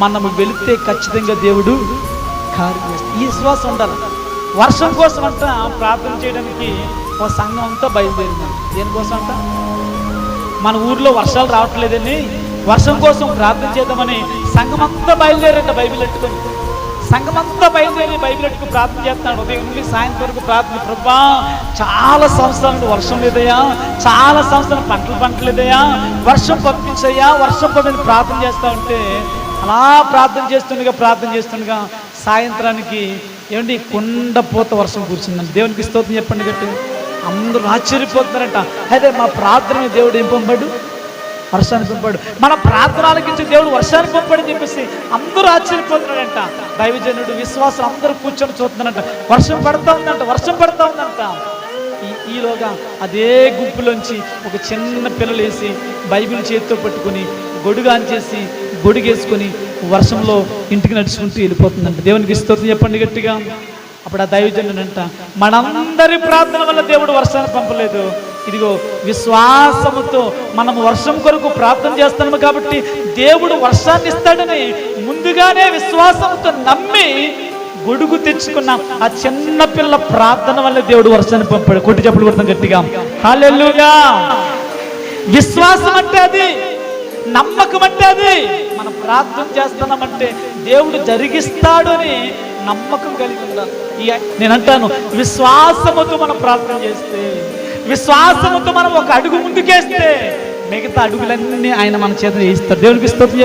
మనము వెళితే ఖచ్చితంగా దేవుడు కార్యం ఈ విశ్వాసం ఉండాలి. వర్షం కోసం అంట ప్రార్థన చేయడానికి ఒక సంఘం అంతా బయలుదేరింది. దేనికోసం అంట? మన ఊర్లో వర్షాలు రావట్లేదని వర్షం కోసం ప్రార్థన చేద్దామని సంఘం అంతా బయలుదేరంట బైబిల్ ఎట్టుకొని సంఘం అంతా బయలుదేరి బైబిల్ ఎట్టుకు ప్రార్థన చేస్తున్నాడు. ఉదయం నుండి సాయంత్రం వరకు ప్రార్థన. ప్రభా చాలా సంవత్సరాల నుండి వర్షం లేదయా చాలా సంవత్సరాలు పంటలు పంటలేదయా వర్షం పంపించయ్యా. వర్షం పంపిణీ ప్రార్థన చేస్తా ఉంటే అలా ప్రార్థన చేస్తుండగా ప్రార్థన చేస్తుండగా సాయంత్రానికి ఏమండి కుండపోత వర్షం కూర్చుందండి దేవునికి స్తోత్రం చెప్పండి గట్టి అందరూ ఆశ్చర్యపోతున్నారంట. అదే మా ప్రార్థన దేవుడు ఏం పంపాడు? వర్షాన్ని పంపాడు. మన ప్రార్థనలకి ఇచ్చి దేవుడు వర్షాన్ని పంపాడు అని చెప్పేసి అందరూ ఆశ్చర్యపోతున్నాడంట దైవజనుడు విశ్వాసం అందరూ కూర్చొని చూస్తున్నారంట. వర్షం పడతా ఉందంట వర్షం పడతా ఉందంట. ఈ- ఈలోగా అదే గుంపులోంచి ఒక చిన్న పిల్లలు వేసి బైబిల్ చేతితో పట్టుకొని గొడుగు చేసి గొడిగేసుకొని వర్షంలో ఇంటికి నడుచుకుంటూ వెళ్ళిపోతుందంట. దేవునికి స్తోత్రం చెప్పండి గట్టిగా. అప్పుడు ఆ దైవజనుడంట మనందరి ప్రార్థన వల్ల దేవుడు వర్షాన్ని పంపలేదు. ఇదిగో విశ్వాసముతో మనం వర్షం కొరకు ప్రార్థన చేస్తున్నాము కాబట్టి దేవుడు వర్షాన్ని ఇస్తాడని ముందుగానే విశ్వాసంతో నమ్మి గొడుగు తెచ్చుకున్న ఆ చిన్న పిల్ల ప్రార్థన వల్ల దేవుడు వర్షాన్ని పంపాడు. కొట్టి చెప్పుడు కొడతాం గట్టిగా. హాలెల్లుగా విశ్వాసం అంటే అది. నమ్మకం అంటే అది. మనం ప్రార్థన చేస్తున్నామంటే దేవుడు జరిగిస్తాడు అని నమ్మకం కలిగి ఉండాలి. నేను అంటాను విశ్వాసముతో మనం ప్రార్థన చేస్తే విశ్వాసముతో మనం ఒక అడుగు ముందుకేస్తే మిగతా అడుగులన్నీ ఆయన మన చేత చేయిస్తారు దేవుడికి స్తోత్రం